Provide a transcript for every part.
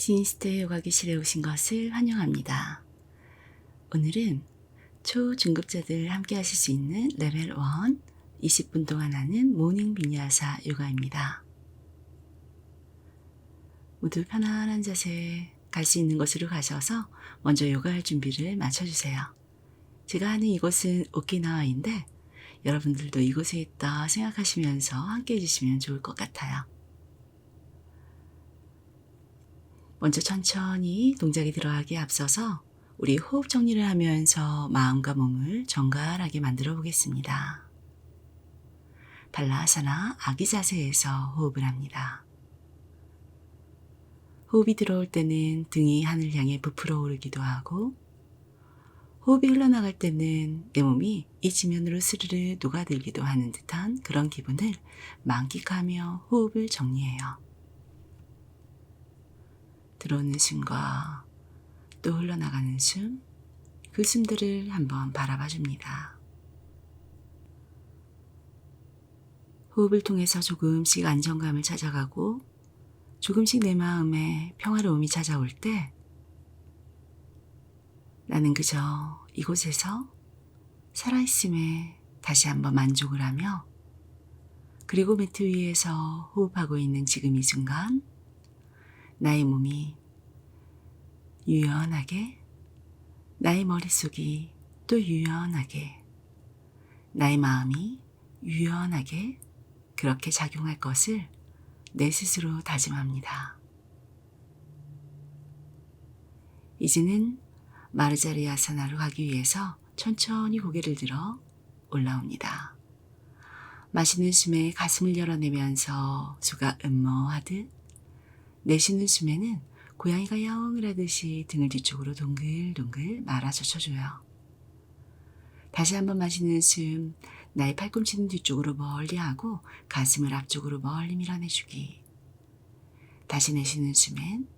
지인스테 요가 교실에 오신 것을 환영합니다. 오늘은 초중급자들 함께 하실 수 있는 레벨 1 20분 동안 하는 모닝 비냐사 요가입니다. 모두 편안한 자세 갈 수 있는 곳으로 가셔서 먼저 요가할 준비를 마쳐주세요. 제가 하는 이곳은 오키나와인데 여러분들도 이곳에 있다 생각하시면서 함께 해주시면 좋을 것 같아요. 먼저 천천히 동작이 들어가기에 앞서서 우리 호흡 정리를 하면서 마음과 몸을 정갈하게 만들어 보겠습니다. 발라하사나 아기 자세에서 호흡을 합니다. 호흡이 들어올 때는 등이 하늘 향해 부풀어 오르기도 하고 호흡이 흘러나갈 때는 내 몸이 이 지면으로 스르르 녹아들기도 하는 듯한 그런 기분을 만끽하며 호흡을 정리해요. 들어오는 숨과 또 흘러나가는 숨, 그 숨들을 한번 바라봐 줍니다. 호흡을 통해서 조금씩 안정감을 찾아가고 조금씩 내 마음에 평화로움이 찾아올 때 나는 그저 이곳에서 살아있음에 다시 한번 만족을 하며 그리고 매트 위에서 호흡하고 있는 지금 이 순간 나의 몸이 유연하게 나의 머릿속이 또 유연하게 나의 마음이 유연하게 그렇게 작용할 것을 내 스스로 다짐합니다. 이제는 마르자리 아사나로 가기 위해서 천천히 고개를 들어 올라옵니다. 마시는 숨에 가슴을 열어내면서 수가 음모하듯 내쉬는 숨에는 고양이가 야옹을 하듯이 등을 뒤쪽으로 동글동글 말아 젖혀줘요. 다시 한번 마시는 숨, 나의 팔꿈치는 뒤쪽으로 멀리 하고 가슴을 앞쪽으로 멀리 밀어내주기. 다시 내쉬는 숨엔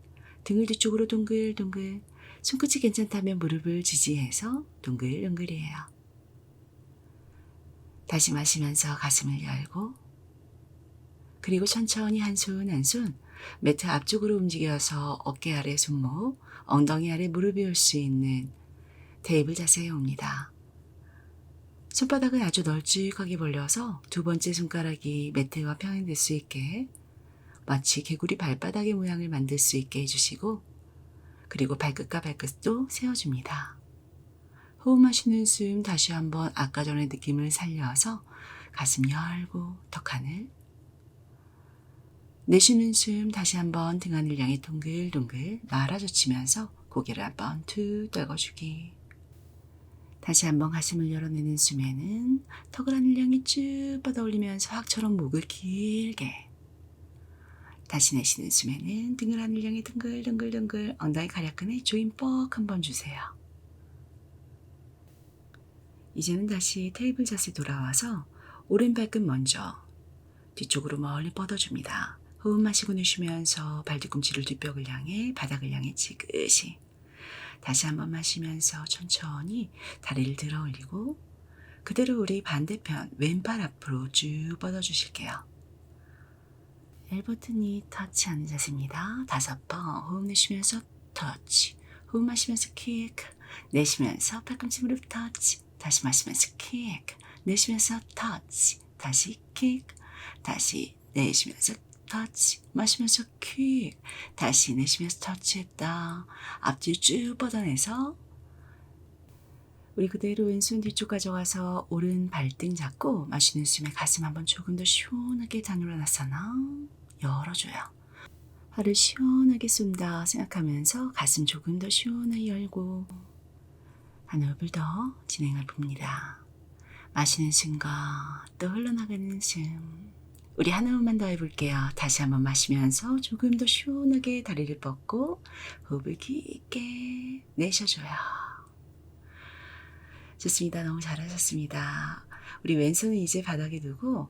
등을 뒤쪽으로 동글동글, 손끝이 괜찮다면 무릎을 지지해서 동글동글이에요. 다시 마시면서 가슴을 열고, 그리고 천천히 한 손 한손 매트 앞쪽으로 움직여서 어깨 아래 손목, 엉덩이 아래 무릎이 올 수 있는 테이블 자세에 옵니다. 손바닥을 아주 널찍하게 벌려서 두 번째 손가락이 매트와 평행될 수 있게 마치 개구리 발바닥의 모양을 만들 수 있게 해주시고 그리고 발끝과 발끝도 세워줍니다. 호흡 마시는 숨 다시 한번 아까 전의 느낌을 살려서 가슴 열고 턱 하늘 내쉬는 숨 다시 한번 등하늘 향해 동글동글 말아젖히면서 고개를 한번 툭 떨궈주기 다시 한번 가슴을 열어내는 숨에는 턱을 하늘 향해 쭉 뻗어올리면서 학처럼 목을 길게 다시 내쉬는 숨에는 등을 하늘 향해 둥글둥글둥글 엉덩이 가략근에 조임 뻑 한번 주세요. 이제는 다시 테이블 자세 돌아와서 오른 발끝 먼저 뒤쪽으로 멀리 뻗어줍니다. 호흡 마시고 내쉬면서 발 뒤꿈치를 뒷벽을 향해 바닥을 향해 지그시. 다시 한번 마시면서 천천히 다리를 들어 올리고 그대로 우리 반대편 왼팔 앞으로 쭉 뻗어 주실게요. 1버튼이 터치하는 자세입니다. 다섯 번 호흡 내쉬면서 터치. 호흡 마시면서 킥 내쉬면서 팔꿈치 무릎 터치. 다시 마시면서 킥 내쉬면서 터치. 다시 킥 다시 내쉬면서 터치 마시면서 퀵 다시 내쉬면서 터치했다 앞뒤 쭉 뻗어내서 우리 그대로 왼손 뒤쪽 가져가서 오른 발등 잡고 마시는 숨에 가슴 한번 조금 더 시원하게 다눌러놨어나 열어줘요. 화를 시원하게 쏜다 생각하면서 가슴 조금 더 시원하게 열고 한 호흡을 더 진행을 봅니다. 마시는 숨과 또 흘러나가는 숨 우리 한 호흡만 더 해볼게요. 다시 한번 마시면서 조금 더 시원하게 다리를 뻗고 호흡을 깊게 내쉬어줘요. 좋습니다. 너무 잘하셨습니다. 우리 왼손은 이제 바닥에 두고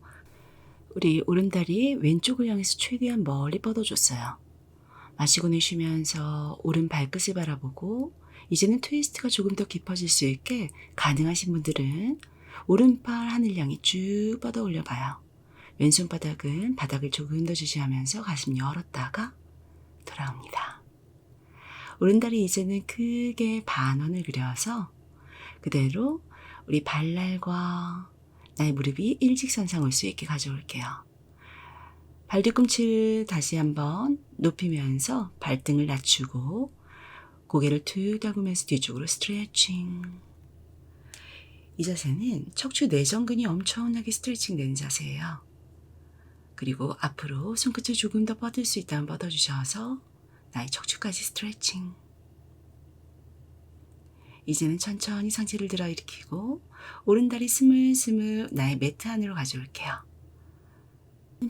우리 오른다리 왼쪽을 향해서 최대한 멀리 뻗어줬어요. 마시고 내쉬면서 오른 발끝을 바라보고 이제는 트위스트가 조금 더 깊어질 수 있게 가능하신 분들은 오른팔 하늘 향해 쭉 뻗어 올려봐요. 왼손바닥은 바닥을 조금 더 지지하면서 가슴 열었다가 돌아옵니다. 오른다리 이제는 크게 반원을 그려서 그대로 우리 발날과 나의 무릎이 일직선상 올 수 있게 가져올게요. 발 뒤꿈치를 다시 한번 높이면서 발등을 낮추고 고개를 툭 다구면서 뒤쪽으로 스트레칭. 이 자세는 척추 내전근이 엄청나게 스트레칭 되는 자세예요. 그리고 앞으로 손끝을 조금 더 뻗을 수 있다면 뻗어주셔서 나의 척추까지 스트레칭. 이제는 천천히 상체를 들어 일으키고 오른다리 스물스물 나의 매트 안으로 가져올게요.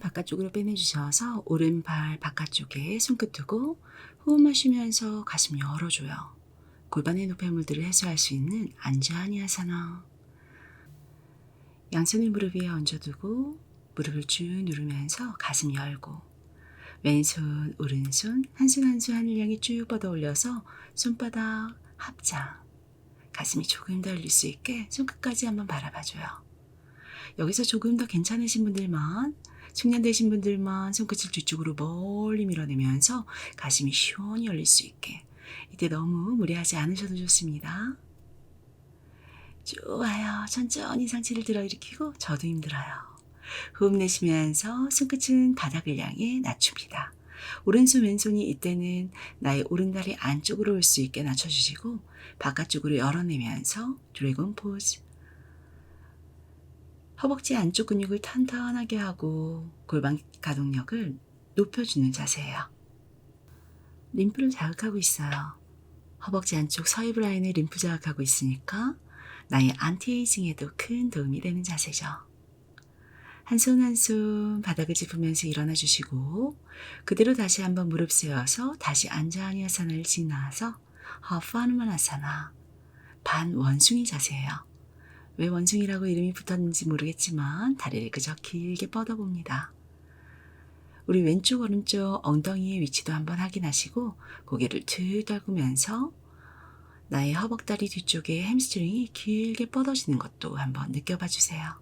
바깥쪽으로 빼내주셔서 오른발 바깥쪽에 손끝 두고 호흡 마시면서 가슴 열어줘요. 골반의 노폐물들을 해소할 수 있는 안전히 아사나. 양손을 무릎 위에 얹어두고 무릎을 쭉 누르면서 가슴 열고 왼손 오른손 한손 한손 하늘 향해 쭉 뻗어 올려서 손바닥 합장 가슴이 조금 더 열릴 수 있게 손끝까지 한번 바라봐줘요. 여기서 조금 더 괜찮으신 분들만 숙련되신 분들만 손끝을 뒤쪽으로 멀리 밀어내면서 가슴이 시원히 열릴 수 있게 이때 너무 무리하지 않으셔도 좋습니다. 좋아요. 천천히 상체를 들어 일으키고 저도 힘들어요. 호흡 내쉬면서 손끝은 바닥을 향해 낮춥니다. 오른손 왼손이 이때는 나의 오른다리 안쪽으로 올 수 있게 낮춰주시고 바깥쪽으로 열어내면서 드래곤 포즈 허벅지 안쪽 근육을 탄탄하게 하고 골반 가동력을 높여주는 자세예요. 림프를 자극하고 있어요. 허벅지 안쪽 서이브 라인을 림프 자극하고 있으니까 나의 안티에이징에도 큰 도움이 되는 자세죠. 한 손 한 손 바닥을 짚으면서 일어나 주시고 그대로 다시 한번 무릎 세워서 다시 안자하니 아사나를 지나서 하프하누만 아사나 반 원숭이 자세예요. 왜 원숭이라고 이름이 붙었는지 모르겠지만 다리를 그저 길게 뻗어봅니다. 우리 왼쪽 오른쪽 엉덩이의 위치도 한번 확인하시고 고개를 툭 떨구면서 나의 허벅다리 뒤쪽에 햄스트링이 길게 뻗어지는 것도 한번 느껴봐 주세요.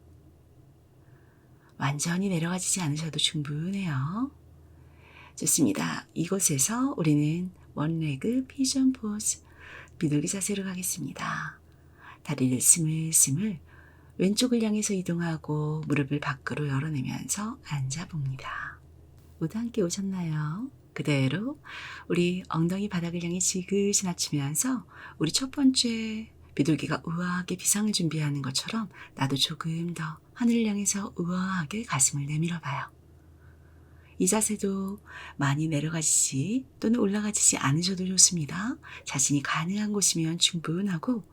완전히 내려가지지 않으셔도 충분해요. 좋습니다. 이곳에서 우리는 원레그 피전 포즈 비둘기 자세로 가겠습니다. 다리를 스물스물 왼쪽을 향해서 이동하고 무릎을 밖으로 열어내면서 앉아봅니다. 모두 함께 오셨나요? 그대로 우리 엉덩이 바닥을 향해 지그시 낮추면서 우리 첫 번째 비둘기가 우아하게 비상을 준비하는 것처럼 나도 조금 더 하늘을 향해서 우아하게 가슴을 내밀어 봐요. 이 자세도 많이 내려가지지 또는 올라가지지 않으셔도 좋습니다. 자신이 가능한 곳이면 충분하고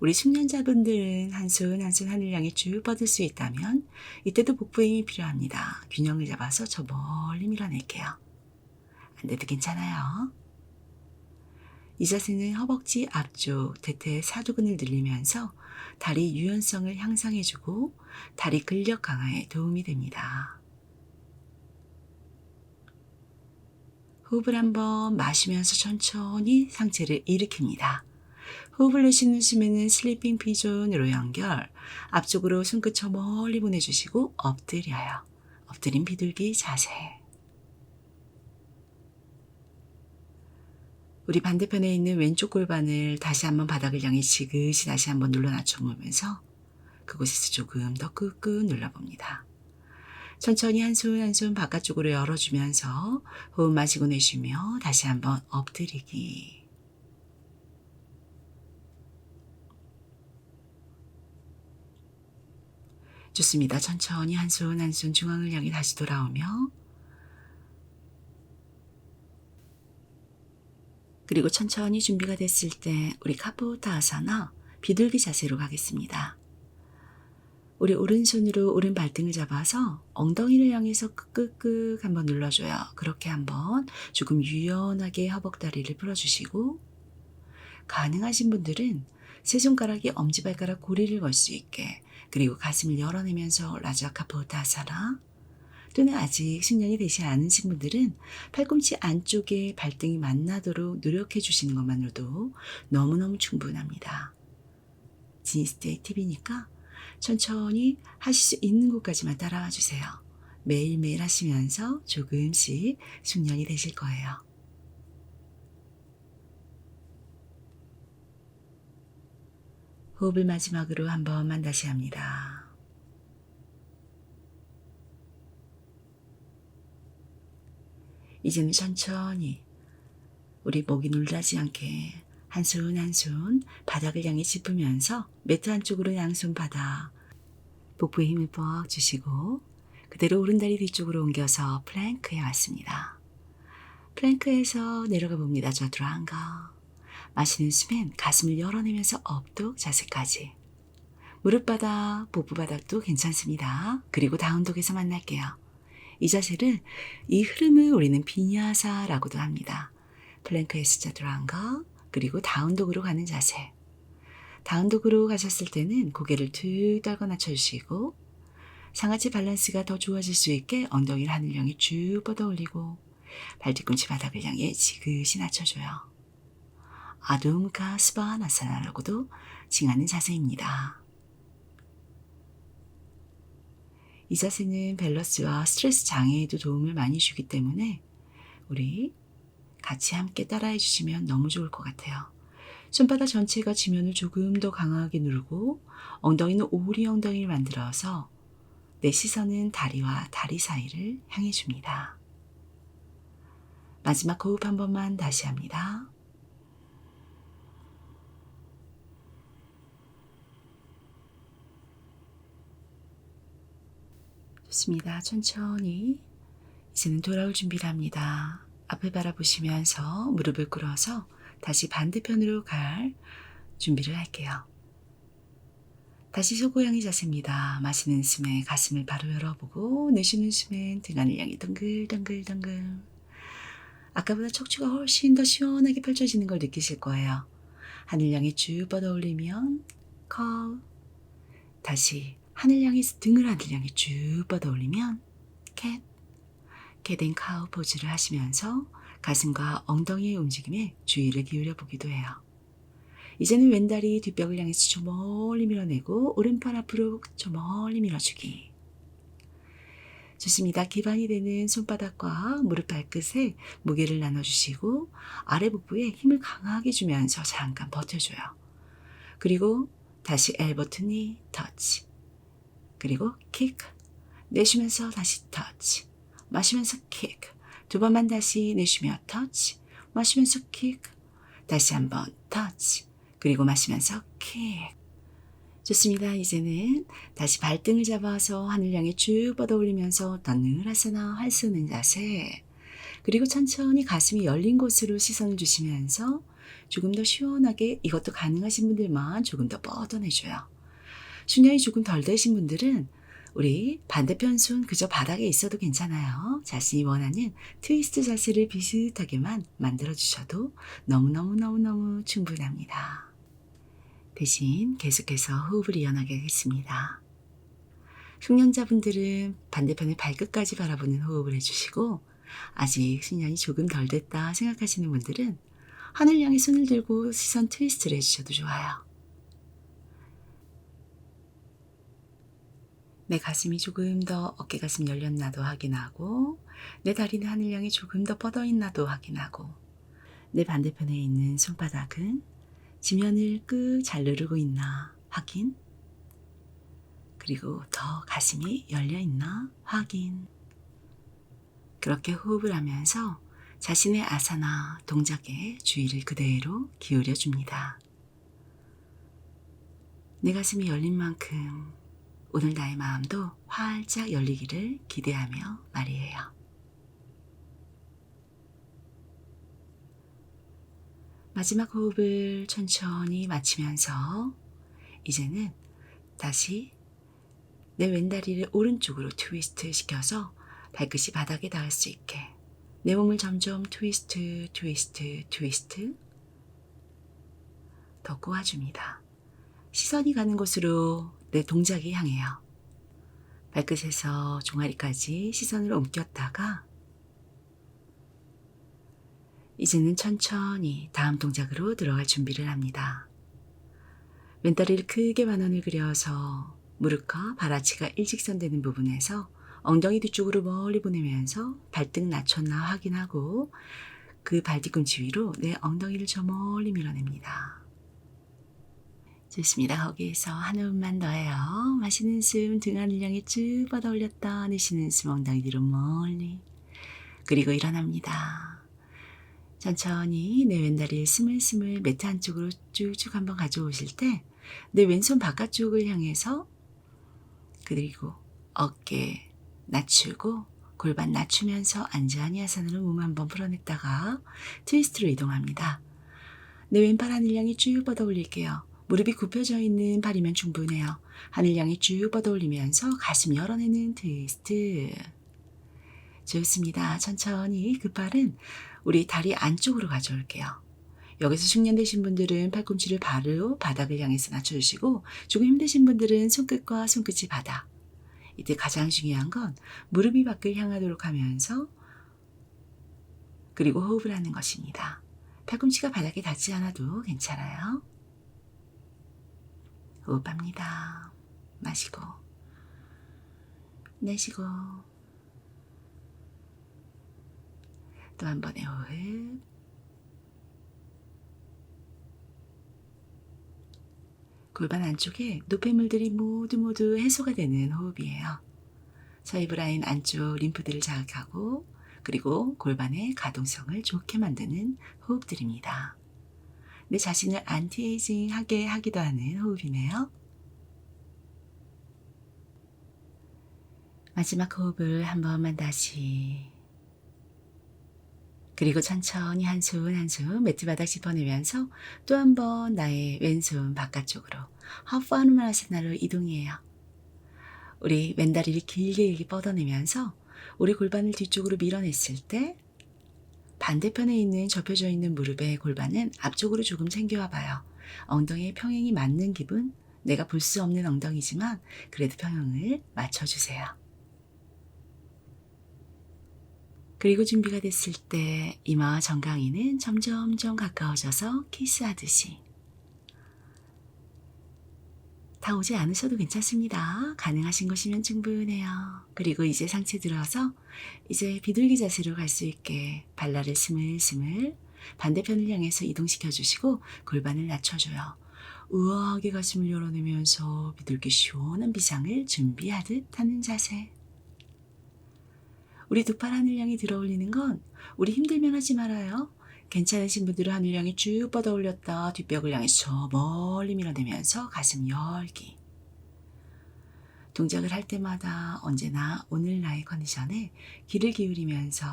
우리 숙련자분들은 한 손 한 손 하늘 향해 쭉 뻗을 수 있다면 이때도 복부에 힘이 필요합니다. 균형을 잡아서 저 멀리 밀어낼게요. 안 돼도 괜찮아요. 이 자세는 허벅지 앞쪽 대퇴 사두근을 늘리면서 다리 유연성을 향상해주고 다리 근력 강화에 도움이 됩니다. 호흡을 한번 마시면서 천천히 상체를 일으킵니다. 호흡을 내쉬는 숨에는 슬리핑 피존으로 연결, 앞쪽으로 손끝 저 멀리 보내주시고 엎드려요. 엎드린 비둘기 자세. 우리 반대편에 있는 왼쪽 골반을 다시 한번 바닥을 향해 지그시 다시 한번 눌러 낮춰 보면서 그곳에서 조금 더 끄끄 눌러봅니다. 천천히 한 손 한 손 바깥쪽으로 열어주면서 호흡 마시고 내쉬며 다시 한번 엎드리기. 좋습니다. 천천히 한 손 한 손 중앙을 향해 다시 돌아오며 그리고 천천히 준비가 됐을 때 우리 카포타아사나 비둘기 자세로 가겠습니다. 우리 오른손으로 오른 발등을 잡아서 엉덩이를 향해서 끄끄끄 한번 눌러줘요. 그렇게 한번 조금 유연하게 허벅다리를 풀어주시고 가능하신 분들은 세 손가락이 엄지발가락 고리를 걸 수 있게 그리고 가슴을 열어내면서 라자카포타사나 또는 아직 숙련이 되지 않으신 분들은 팔꿈치 안쪽에 발등이 만나도록 노력해 주시는 것만으로도 너무너무 충분합니다. 지니스테이 팁이니까 천천히 하실 수 있는 곳까지만 따라와 주세요. 매일매일 하시면서 조금씩 숙련이 되실 거예요. 호흡을 마지막으로 한 번만 다시 합니다. 이제는 천천히 우리 목이 놀라지 않게 한 손 한 손 바닥을 향해 짚으면서 매트 한쪽으로 양손 바닥 복부에 힘을 뻑 주시고 그대로 오른다리 뒤쪽으로 옮겨서 플랭크에 왔습니다. 플랭크에서 내려가 봅니다. 좌두랑가 마시는 숨엔 가슴을 열어내면서 업도 자세까지 무릎 바닥, 복부 바닥도 괜찮습니다. 그리고 다운독에서 만날게요. 이 자세를 이 흐름을 우리는 비냐사라고도 합니다. 플랭크에서 자두랑가 그리고 다운독으로 가는 자세. 다운독으로 가셨을 때는 고개를 툭 떨고 낮춰주시고 상하체 밸런스가 더 좋아질 수 있게 엉덩이를 하늘 향해 쭉 뻗어 올리고 발뒤꿈치 바닥을 향해 지그시 낮춰줘요. 아둠카 스바나사나라고도 칭하는 자세입니다. 이 자세는 밸런스와 스트레스 장애에도 도움을 많이 주기 때문에 우리 같이 함께 따라해 주시면 너무 좋을 것 같아요. 손바닥 전체가 지면을 조금 더 강하게 누르고 엉덩이는 오리 엉덩이를 만들어서 내 시선은 다리와 다리 사이를 향해 줍니다. 마지막 호흡 한 번만 다시 합니다. 좋습니다. 천천히 이제는 돌아올 준비를 합니다. 앞을 바라보시면서 무릎을 꿇어서 다시 반대편으로 갈 준비를 할게요. 다시 소고양이 자세입니다. 마시는 숨에 가슴을 바로 열어보고 내쉬는 숨엔 등한을 향해 덩글덩글덩글 아까보다 척추가 훨씬 더 시원하게 펼쳐지는 걸 느끼실 거예요. 하늘 향해 쭉 뻗어 올리면 커 다시 하늘 향해 등을 하늘 향해 쭉 뻗어 올리면 캣 캣앤 카우 포즈를 하시면서 가슴과 엉덩이의 움직임에 주의를 기울여 보기도 해요. 이제는 왼다리 뒷벽을 향해서 저 멀리 밀어내고 오른팔 앞으로 저 멀리 밀어주기. 좋습니다. 기반이 되는 손바닥과 무릎 발끝에 무게를 나눠주시고 아래 복부에 힘을 강하게 주면서 잠깐 버텨줘요. 그리고 다시 엘버튼이 터치. 그리고 킥. 내쉬면서 다시 터치. 마시면서 킥. 두 번만 다시 내쉬며 터치. 마시면서 킥. 다시 한번 터치. 그리고 마시면서 킥. 좋습니다. 이제는 다시 발등을 잡아서 하늘 향해 쭉 뻗어 올리면서 덧늘하사나 활쏘는 자세. 그리고 천천히 가슴이 열린 곳으로 시선을 주시면서 조금 더 시원하게 이것도 가능하신 분들만 조금 더 뻗어내줘요. 순혈이 조금 덜 되신 분들은 우리 반대편 손 그저 바닥에 있어도 괜찮아요. 자신이 원하는 트위스트 자세를 비슷하게만 만들어 주셔도 너무너무너무너무 충분합니다. 대신 계속해서 호흡을 이어나게 하겠습니다. 흉년자분들은 반대편의 발끝까지 바라보는 호흡을 해주시고 아직 신년이 조금 덜 됐다 생각하시는 분들은 하늘 향해 손을 들고 시선 트위스트를 해주셔도 좋아요. 내 가슴이 조금 더 어깨 가슴 열렸나도 확인하고 내 다리는 하늘 향해 조금 더 뻗어 있나도 확인하고 내 반대편에 있는 손바닥은 지면을 끄 잘 누르고 있나 확인 그리고 더 가슴이 열려 있나 확인 그렇게 호흡을 하면서 자신의 아사나 동작에 주의를 그대로 기울여 줍니다. 내 가슴이 열린 만큼 오늘 나의 마음도 활짝 열리기를 기대하며 말이에요. 마지막 호흡을 천천히 마치면서 이제는 다시 내 왼다리를 오른쪽으로 트위스트 시켜서 발끝이 바닥에 닿을 수 있게 내 몸을 점점 트위스트, 트위스트, 트위스트 더 꼬아줍니다. 시선이 가는 곳으로 내 동작이 향해요. 발끝에서 종아리까지 시선을 옮겼다가 이제는 천천히 다음 동작으로 들어갈 준비를 합니다. 왼다리를 크게 만원을 그려서 무릎과 발아치가 일직선 되는 부분에서 엉덩이 뒤쪽으로 멀리 보내면서 발등 낮췄나 확인하고 그 발뒤꿈치 위로 내 엉덩이를 저 멀리 밀어냅니다. 좋습니다. 거기에서 한 호흡만 더해요. 마시는 숨 등 하늘 향해 쭉 뻗어 올렸다. 내쉬는 숨 엉덩이 뒤로 멀리. 그리고 일어납니다. 천천히 내 왼다리를 스물스물 매트 한쪽으로 쭉쭉 한번 가져오실 때 내 왼손 바깥쪽을 향해서 그리고 어깨 낮추고 골반 낮추면서 안전히 하산으로 몸 한번 풀어냈다가 트위스트로 이동합니다. 내 왼팔 하늘 향해 쭉 뻗어 올릴게요. 무릎이 굽혀져 있는 발이면 충분해요. 하늘 향해 쭉 뻗어 올리면서 가슴 열어내는 트위스트. 좋습니다. 천천히 그 팔은 우리 다리 안쪽으로 가져올게요. 여기서 숙련되신 분들은 팔꿈치를 바로 바닥을 향해서 낮춰주시고 조금 힘드신 분들은 손끝과 손끝이 바닥. 이때 가장 중요한 건 무릎이 밖을 향하도록 하면서 그리고 호흡을 하는 것입니다. 팔꿈치가 바닥에 닿지 않아도 괜찮아요. 호흡합니다. 마시고 내쉬고 또 한 번의 호흡 골반 안쪽에 노폐물들이 모두 모두 해소가 되는 호흡이에요. 서이브라인 안쪽 림프들을 자극하고 그리고 골반의 가동성을 좋게 만드는 호흡들입니다. 내 자신을 안티에이징하게 하기도 하는 호흡이네요. 마지막 호흡을 한 번만 다시 그리고 천천히 한손한손 매트 바닥 짚어내면서 또 한 번 나의 왼손 바깥쪽으로 하프하누마라사나로 이동해요. 우리 왼다리를 길게 길게 뻗어내면서 우리 골반을 뒤쪽으로 밀어냈을 때 반대편에 있는 접혀져 있는 무릎의 골반은 앞쪽으로 조금 챙겨와 봐요. 엉덩이의 평행이 맞는 기분, 내가 볼 수 없는 엉덩이지만 그래도 평형을 맞춰주세요. 그리고 준비가 됐을 때 이마와 정강이는 점점점 가까워져서 키스하듯이 다 오지 않으셔도 괜찮습니다. 가능하신 것이면 충분해요. 그리고 이제 상체 들어서 이제 비둘기 자세로 갈 수 있게 발라를 스물스물 반대편을 향해서 이동시켜 주시고 골반을 낮춰줘요. 우아하게 가슴을 열어내면서 비둘기 시원한 비상을 준비하듯 하는 자세. 우리 두 팔 하늘 향해 들어 올리는 건 우리 힘들면 하지 말아요. 괜찮으신 분들은 하늘 향해 쭉 뻗어 올렸다 뒷벽을 향해 저 멀리 밀어내면서 가슴 열기. 동작을 할 때마다 언제나 오늘 나의 컨디션에 귀를 기울이면서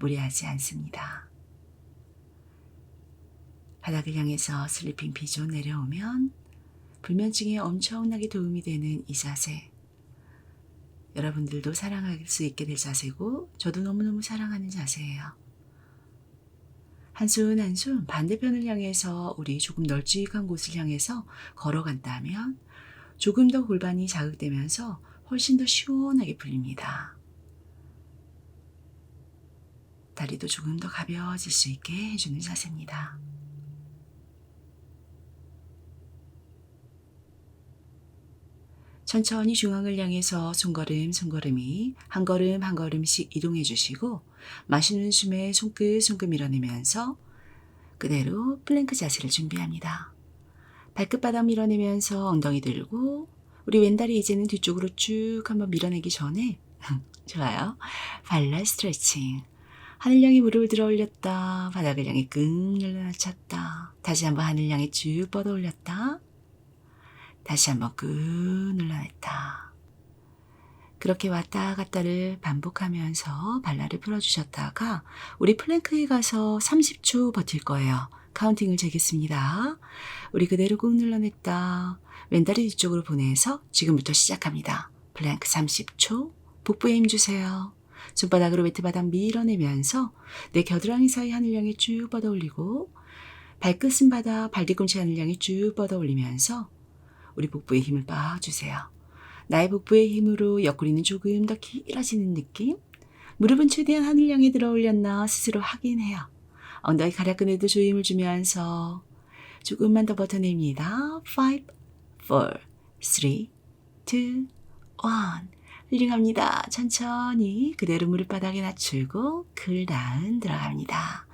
무리하지 않습니다. 바닥을 향해서 슬리핑 피존 내려오면 불면증에 엄청나게 도움이 되는 이 자세. 여러분들도 사랑할 수 있게 될 자세고 저도 너무너무 사랑하는 자세예요. 한손 한손 반대편을 향해서 우리 조금 널찍한 곳을 향해서 걸어간다면 조금 더 골반이 자극되면서 훨씬 더 시원하게 풀립니다. 다리도 조금 더 가벼워질 수 있게 해주는 자세입니다. 천천히 중앙을 향해서 손걸음 손걸음이 한 걸음 한 걸음씩 이동해 주시고 마시는 숨에 손끝 손끝 밀어내면서 그대로 플랭크 자세를 준비합니다. 발끝바닥 밀어내면서 엉덩이 들고 우리 왼다리 이제는 뒤쪽으로 쭉 한번 밀어내기 전에 좋아요. 발랄 스트레칭. 하늘 향해 무릎을 들어 올렸다. 바닥을 향해 끙 눌러놨쳤다. 다시 한번 하늘 향해 쭉 뻗어 올렸다. 다시 한번 끄 눌러냈다. 그렇게 왔다 갔다를 반복하면서 발라를 풀어주셨다가 우리 플랭크에 가서 30초 버틸 거예요. 카운팅을 재겠습니다. 우리 그대로 꾹 눌러냈다. 왼다리 뒤쪽으로 보내서 지금부터 시작합니다. 플랭크 30초. 복부에 힘 주세요. 손바닥으로 매트바닥 밀어내면서 내 겨드랑이 사이 하늘 향해 쭉 뻗어 올리고 발끝은 바닥 발뒤꿈치 하늘 향해 쭉 뻗어 올리면서 우리 복부에 힘을 빡 주세요. 나의 복부의 힘으로 옆구리는 조금 더 길어지는 느낌? 무릎은 최대한 하늘 향해 들어 올렸나 스스로 확인해요. 엉덩이 가락근에도 조임을 주면서 조금만 더 버텨냅니다. 5, 4, 3, 2, 1. 힐링합니다. 천천히 그대로 무릎 바닥에 낮추고 글 다운 들어갑니다.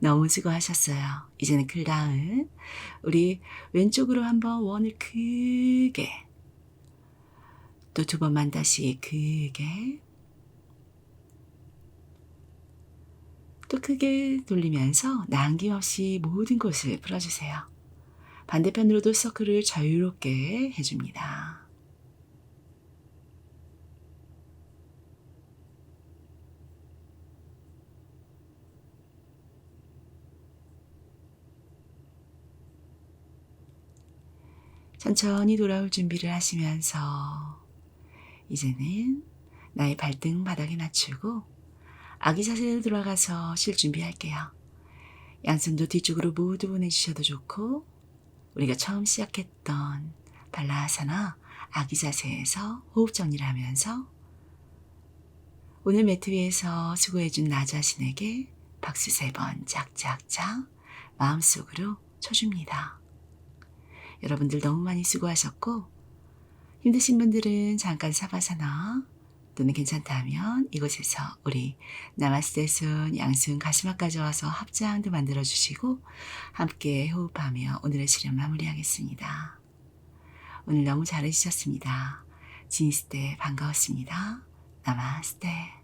너무 수고하셨어요. 이제는 그 다음 우리 왼쪽으로 한번 원을 크게 또 두 번만 다시 크게 또 크게 돌리면서 남김없이 모든 곳을 풀어주세요. 반대편으로도 서클을 자유롭게 해줍니다. 천천히 돌아올 준비를 하시면서 이제는 나의 발등 바닥에 낮추고 아기 자세로 돌아가서 쉴 준비할게요. 양손도 뒤쪽으로 모두 보내주셔도 좋고 우리가 처음 시작했던 발라하사나 아기 자세에서 호흡 정리를 하면서 오늘 매트 위에서 수고해준 나 자신에게 박수 세 번 짝짝짝 마음속으로 쳐줍니다. 여러분들 너무 많이 수고하셨고 힘드신 분들은 잠깐 사바사나 또는 괜찮다면 이곳에서 우리 나마스테 순 양순 가시마까지 와서 합장도 만들어 주시고 함께 호흡하며 오늘의 시련 마무리하겠습니다. 오늘 너무 잘해주셨습니다. 때 반가웠습니다. 나마스테